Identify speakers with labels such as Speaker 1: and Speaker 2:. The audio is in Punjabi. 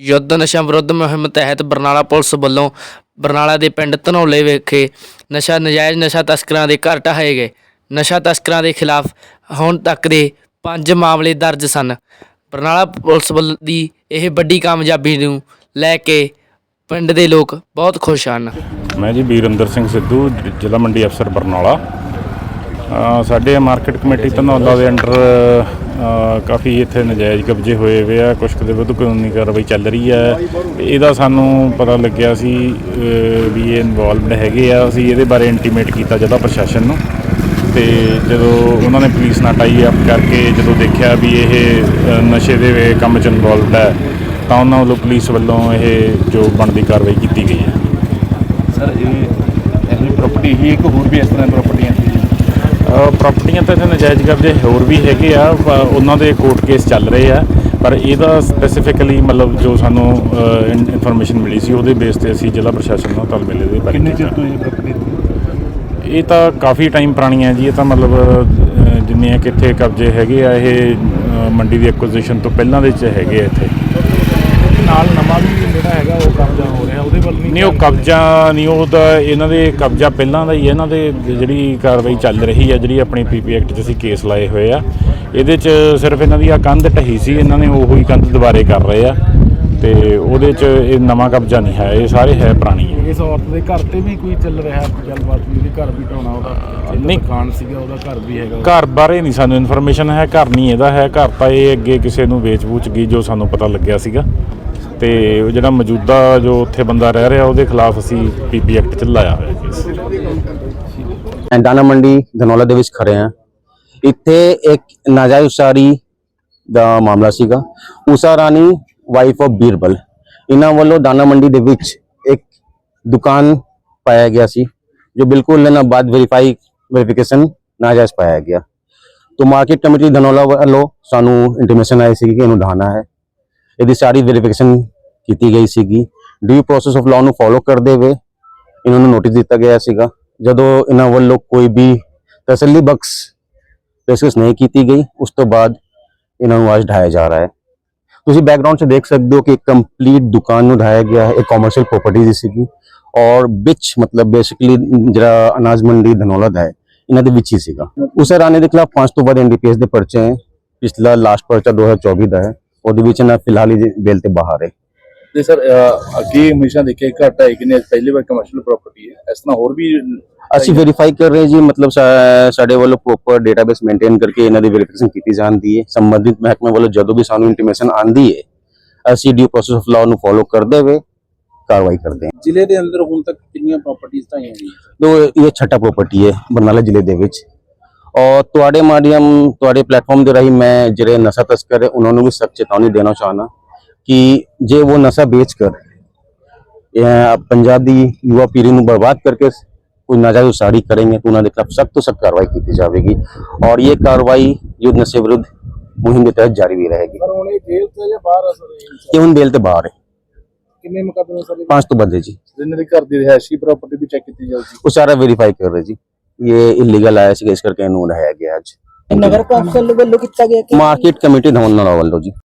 Speaker 1: ਯੁੱਧ ਨਸ਼ਾ ਵਿਰੁੱਧ ਮੁਹਿੰਮ ਤਹਿਤ ਬਰਨਾਲਾ ਪੁਲਿਸ ਵੱਲੋਂ ਬਰਨਾਲਾ ਦੇ ਪਿੰਡ ਧਨੌਲੇ ਵਿਖੇ ਨਸ਼ਾ, ਨਜਾਇਜ਼ ਨਸ਼ਾ ਤਸਕਰਾਂ ਦੇ ਘਰ ਢਾਏ ਗਏ। ਨਸ਼ਾ ਤਸਕਰਾਂ ਦੇ ਖਿਲਾਫ ਹੁਣ ਤੱਕ ਦੇ 5 ਮਾਮਲੇ ਦਰਜ ਸਨ। ਬਰਨਾਲਾ ਪੁਲਿਸ ਵੱਲ ਦੀ ਇਹ ਵੱਡੀ ਕਾਮਯਾਬੀ ਨੂੰ ਲੈ ਕੇ ਪਿੰਡ ਦੇ ਲੋਕ ਬਹੁਤ ਖੁਸ਼ ਹਨ।
Speaker 2: ਮੈਂ ਜੀ ਵੀਰਿੰਦਰ ਸਿੰਘ ਸਿੱਧੂ ਜ਼ਿਲ੍ਹਾ ਮੰਡੀ ਅਫਸਰ ਬਰਨਾਲਾ। ਸਾਡੇ ਮਾਰਕੀਟ ਕਮੇਟੀ ਧਨੌਲਾ ਦੇ ਅੰਡਰ ਕਾਫੀ ਇੱਥੇ ਨਜਾਇਜ਼ ਕਬਜ਼ੇ ਹੋਏ ਹੋਏ ਆ ਕੁਛ ਕੁ ਦੇ ਵਿਰੁੱਧ ਕਾਨੂੰਨੀ ਕਾਰਵਾਈ ਚੱਲ ਰਹੀ ਹੈ ਇਹਦਾ ਸਾਨੂੰ ਪਤਾ ਲੱਗਿਆ ਸੀ ਵੀ ਇਹ ਇਨਵੋਲਵਡ ਹੈਗੇ ਆ। ਅਸੀਂ ਇਹਦੇ ਬਾਰੇ ਇੰਟੀਮੇਟ ਕੀਤਾ ਜ਼ਿਲ੍ਹਾ ਪ੍ਰਸ਼ਾਸਨ ਨੂੰ। ਤੇ ਜਦੋਂ ਉਹਨਾਂ ਨੇ ਪੁਲਿਸ ਨਾਲ ਟਾਈ ਅਪ ਕਰਕੇ ਜਦੋਂ ਦੇਖਿਆ ਵੀ ਇਹ ਨਸ਼ੇ ਦੇ ਕੰਮ 'ਚ ਇਨਵੋਲਵਡ ਹੈ ਤਾਂ ਉਹਨਾਂ ਵੱਲੋਂ ਪੁਲਿਸ ਵੱਲੋਂ ਇਹ ਜੋ ਬਣਦੀ ਕਾਰਵਾਈ ਕੀਤੀ ਗਈ ਹੈ।
Speaker 3: ਸਰ ਇਹ ਇਹ ਪ੍ਰਾਪਰਟੀ ਹੀ ਇੱਕ ਹੋਰ ਵੀ ਇਸ ਤਰ੍ਹਾਂ ਪ੍ਰਾਪਰਟੀਆਂ ਸੀ
Speaker 2: ਅ, ਪ੍ਰਾਪਰਟੀਆਂ ਤਾਂ ਇੱਥੇ ਨਜਾਇਜ਼ ਕਬਜ਼ੇ ਹੋਰ ਵੀ ਹੈਗੇ ਆ ਉਹਨਾਂ ਦੇ ਕੋਰਟ ਕੇਸ ਚੱਲ ਰਹੇ ਆ ਪਰ ਇਹਦਾ ਸਪੈਸੀਫਿਕਲੀ ਮਤਲਬ ਜੋ ਸਾਨੂੰ ਇਨਫੋਰਮੇਸ਼ਨ ਮਿਲੀ ਸੀ ਉਹਦੇ ਬੇਸ ਤੇ ਅਸੀਂ ਜ਼ਿਲ੍ਹਾ ਪ੍ਰਸ਼ਾਸਨ ਨਾਲ ਤਾਲਮੇਲ ਦੇ ਬਾਰੇ
Speaker 3: ਕਿੰਨੇ ਚਿਰ। ਤੋਂ ਇਹ ਪ੍ਰਾਪਰਟੀ
Speaker 2: ਇਹ ਤਾਂ ਕਾਫੀ ਟਾਈਮ ਪੁਰਾਣੀਆਂ ਜੀ ਇਹ ਤਾਂ ਮਤਲਬ ਜਿੰਨੇ ਕਿ ਇੱਥੇ ਕਬਜ਼ੇ ਹੈਗੇ ਆ ਇਹ ਮੰਡੀ ਦੀ ਐਕੁਜੀਸ਼ਨ ਤੋਂ ਪਹਿਲਾਂ ਦੇ ਚ ਹੈਗੇ ਆ ਇੱਥੇ
Speaker 3: ਨਾਲ ਨਵਾਂ ਵੀ ਜਿਹੜਾ ਹੈਗਾ ਉਹ ਕਬਜ਼ਾ ਹੋ
Speaker 2: ਨਹੀਂ ਉਹ ਕਬਜ਼ਾ ਨਹੀਂ ਉਹ ਤਾਂ ਇਹਨਾਂ ਦੇ ਕਬਜ਼ਾ ਪਹਿਲਾਂ ਦਾ ਹੀ ਹੈ। ਇਹਨਾਂ ਦੇ ਜਿਹੜੀ ਕਾਰਵਾਈ ਚੱਲ ਰਹੀ ਹੈ ਜਿਹੜੀ ਆਪਣੀ ਪੀਪੀ ਐਕਟ 'ਚ ਅਸੀਂ ਕੇਸ ਲਾਏ ਹੋਏ ਆ ਇਹਦੇ 'ਚ ਸਿਰਫ ਇਹਨਾਂ ਦੀ ਆ ਕੰਧ ਢਹੀ ਸੀ। ਇਹਨਾਂ ਨੇ ਉਹੀ ਕੰਧ ਦੁਬਾਰੇ ਕਰ ਰਹੇ ਆ ਤੇ ਉਹਦੇ 'ਚ ਇਹ ਨਵਾਂ ਕਬਜ਼ਾ ਨਹੀਂ ਹੈ। ਇਹ ਸਾਰੇ ਹੈ ਪੁਰਾਣੀ। ਹੈ
Speaker 3: ਇਸ ਔਰਤ ਦੇ ਘਰ ਤੇ ਵੀ ਕੋਈ ਚੱਲ ਰਿਹਾ ਗੱਲਬਾਤ ਵੀ? ਉਹਦੇ ਘਰ ਵੀ ਢਾਉਣਾ ਉਹਦਾ?
Speaker 2: ਨਹੀਂ।
Speaker 3: ਦੁਕਾਨ ਸੀਗਾ ਉਹਦਾ ਘਰ ਵੀ ਹੈਗਾ।
Speaker 2: ਘਰ ਬਾਰੇ ਨਹੀਂ ਸਾਨੂੰ ਇਨਫੋਰਮੇਸ਼ਨ ਹੈ। ਘਰ ਨਹੀਂ ਇਹਦਾ ਹੈ। ਘਰ ਤਾਂ ਇਹ ਅੱਗੇ ਕਿਸੇ ਨੂੰ ਵੇਚ-ਵੂਚ ਗਈ ਜੋ ਸਾਨੂੰ ਪਤਾ ਲੱਗਿਆ ਸੀਗਾ। ਤੇ ਉਹ ਜਿਹੜਾ ਮੌਜੂਦਾ ਜੋ ਉੱਥੇ ਬੰਦਾ ਰਹਿ ਰਿਹਾ, ਉਹਦੇ ਖਿਲਾਫ ਅਸੀਂ ਪੀਪੀ ਐਕਟ 'ਚ ਲਾਇਆ ਹੋਇਆ ਕੇਸ।
Speaker 4: ਐਂ ਮੰਡੀ ਧਨੌਲਾ ਦੇ ਵਿੱਚ ਖੜੇ ਹਾਂ। ਇੱਥੇ ਇੱਕ ਨਾਜਾਇਜ਼ ਉਸਾਰੀ ਦਾ ਮਾਮਲਾ ਸੀਗਾ। Usha Rani wife of Birbal. ਇਹਨਾਂ ਵੱਲੋਂ ਦਾਣਾ ਮੰਡੀ ਦੇ ਵਿੱਚ ਇੱਕ ਦੁਕਾਨ ਪਾਇਆ ਗਿਆ ਸੀ, ਜੋ ਬਿਲਕੁਲ ਲੈਣਾ ਬਾਅਦ ਵੈਰੀਫਾਈ ਵੈਰੀਫਿਕੇਸ਼ਨ ਨਾਜਾਇਜ਼ ਪਾਇਆ ਗਿਆ। ਤੋਂ ਮਾਰਕੀਟ ਕਮੇਟੀ ਧਨੌਲਾ ਵੱਲੋਂ ਸਾਨੂੰ ਇੰਟੀਮੇਸ਼ਨ ਆਈ ਸੀ ਕਿ ਇਹਨੂੰ ਢਾਣਾ ਹੈ। ਇਹਦੀ ਸਾਰੀ ਵੈਰੀਫਿਕੇਸ਼ਨ ਕੀਤੀ ਗਈ ਸੀਗੀ। ਡਿਊ ਪ੍ਰੋਸੈਸ ਆਫ ਲਾਅ ਨੂੰ ਫੋਲੋ ਕਰਦੇ ਹੋਏ ਇਹਨਾਂ ਨੂੰ ਨੋਟਿਸ ਦਿੱਤਾ ਗਿਆ ਸੀਗਾ। ਜਦੋਂ ਇਹਨਾਂ ਵੱਲੋਂ ਕੋਈ ਵੀ ਤਸੱਲੀ ਬਖਸ਼ ਪੇਸ਼ਕਸ਼ ਨਹੀਂ ਕੀਤੀ ਗਈ, ਉਸ ਤੋਂ ਬਾਅਦ ਇਹਨਾਂ ਨੂੰ ਅੱਜ ਢਾਇਆ ਜਾ ਰਿਹਾ ਹੈ। ਤੁਸੀਂ ਬੈਕਗ੍ਰਾਉਂਡ 'ਚ ਦੇਖ ਸਕਦੇ ਹੋ ਕਿ ਕੰਪਲੀਟ ਦੁਕਾਨ ਨੂੰ ਢਾਇਆ ਗਿਆ ਹੈ, ਇਹ ਕਮਰਸ਼ੀਅਲ ਪ੍ਰਾਪਰਟੀ ਦੀ ਸੀਗੀ ਔਰ ਵਿੱਚ ਮਤਲਬ ਬੇਸਿਕਲੀ ਜਿਹੜਾ ਅਨਾਜ ਮੰਡੀ ਧਨੌਲਾ ਦਾ ਹੈ, ਇਹਨਾਂ ਦੇ ਵਿੱਚ ਹੀ ਸੀਗਾ। ਉਸੇ ਰਾਣੇ ਦੇ ਖਿਲਾਫ ਪੰਜ ਤੋਂ ਵੱਧ ਐਨਡੀਪੀਐਸ ਦੇ ਪਰਚੇ ਹੈ। ਪਿਛਲਾ ਲਾਸਟ ਪਰਚਾ 2024 ਦਾ ਹੈ। ਉਹਦੇ ਵਿੱਚ ਇਹਨਾਂ ਫਿਲਹਾਲ ਹੀ ਬੇਲ ਤੇ ਬਾਹਰ ਹੈ।
Speaker 3: ਤੇ ਸਰ ਅੱਗੇ ਹਮੇਸ਼ਾ ਦੇਖਿਆ ਘਟ ਹੈ ਕਿ ਨਹੀਂ? ਪਹਿਲੀ ਵਾਰ ਕਮਰਸ਼ੀਅਲ ਪ੍ਰਾਪਰਟੀ ਹੈ। ਇਸ ਤਰ੍ਹਾਂ ਹੋਰ ਵੀ
Speaker 4: ਅਸੀਂ ਵੈਰੀਫਾਈ ਕਰ ਰਹੇ ਜੀ ਮਤਲਬ ਸਾਡੇ ਵੱਲੋਂ ਪ੍ਰੋਪਰ ਡੇਟਾਬੇਸ ਮੇਨਟੇਨ ਕਰਕੇ ਇਹਨਾਂ ਦੀ ਵੈਰੀਫਿਕੇਸ਼ਨ ਕੀਤੀ ਜਾਂਦੀ ਹੈ। ਸੰਬੰਧਿਤ ਮਹਿਕਮੇ ਵੱਲੋਂ ਜਦੋਂ ਵੀ ਸਾਨੂੰ ਇੰਟੀਮੇਸ਼ਨ ਆਂਦੀ ਹੈ ਅਸੀਂ ਡਿਊ ਪ੍ਰੋਸੈਸ ਆਫ ਲਾਅ ਨੂੰ ਫੋਲੋ ਕਰਦੇ ਹੋਏ ਕਾਰਵਾਈ ਕਰਦੇ ਹਾਂ।
Speaker 5: ਜ਼ਿਲ੍ਹੇ ਦੇ ਅੰਦਰ ਹੁਣ ਤੱਕ ਕਿੰਨੀਆਂ ਪ੍ਰਾਪਰਟੀਆਂ ਢਾਈਆਂ ਗਈਆਂ
Speaker 4: ਤੋ ਇਹ ਛੱਟਾ ਪ੍ਰਾਪਰਟੀ ਹੈ ਬਰਨਾਲਾ ਜ਼ਿਲ੍ਹੇ ਦੇ ਵਿੱਚ। ਔਰ ਤੁਹਾਡੇ ਮਾਧਿਅਮ ਤੁਹਾਡੇ ਪਲੇਟਫਾਰਮ ਦੇ ਰਹੀ ਮੈਂ ਜਿਹੜੇ ਨਸ਼ਾ ਤਸਕਰ ਹੈ ਉਹਨਾਂ ਨੂੰ ਵੀ ਸਖਤ ਚੇਤਾਵਨੀ ਦੇਣਾ ਚਾਹਨਾ ਕਿ ਜੇ ਉਹ ਨਸ਼ਾ ਵੇਚ ਕਰ ਪੰਜਾਬ ਦੀ ਯੁਵਾ ਪੀੜ੍ਹੀ ਨੂੰ ਬਰਬਾਦ ਕਰਕੇ ਕੋਈ ਨਾਜਾਇਜ਼ ਉਸਾਰੀ ਕਰेंगे तो ਉਹਨਾਂ ਦੇ ਖਿਲਾਫ ਸਖਤ ਤੋਂ ਸਖਤ ਕਾਰਵਾਈ ਕੀਤੀ ਜਾਵੇਗੀ। ਔਰ ਇਹ ਕਾਰਵਾਈ ਯੁੱਧ ਨਸ਼ੇ ਵਿਰੁੱਧ ਮੁਹਿੰਮ ਦੇ ਤਹਿਤ ਜਾਰੀ ਵੀ ਰਹੇਗੀ।
Speaker 5: ਪਰ ਹੁਣ ਇਹ ਜੇਲ੍ਹ ਤੋਂ ਜਾਂ ਬਾਹਰ ਅਸਰ
Speaker 4: ਇਹ ਹੁਣ ਜੇਲ੍ਹ ਤੋਂ ਬਾਹਰ ਹੈ।
Speaker 5: ਕਿੰਨੇ ਮੁਕਦਮੇ ਸਰ?
Speaker 4: 5 ਤੋਂ ਵੱਧ ਜੀ।
Speaker 3: ਜਿੰਨੇ ਦੇ ਘਰ ਦੀ ਰਿਹਾਇਸ਼ੀ ਪ੍ਰਾਪਰਟੀ ਵੀ ਚੈੱਕ ਕੀਤੀ ਜਾਊਗੀ
Speaker 4: ਉਹ ਸਾਰਾ ਵੈਰੀਫਾਈ ਕਰ ਰਹੇ ਜੀ। ये इलीगल आया सी इस करके इन्होंने रहाया गया आज
Speaker 6: ਨਗਰ ਕੌਂਸਲ ਵੱਲੋਂ ਕੀਤਾ ਗਿਆ ਕਿ
Speaker 4: मार्केट कमेटी धमन वालों जी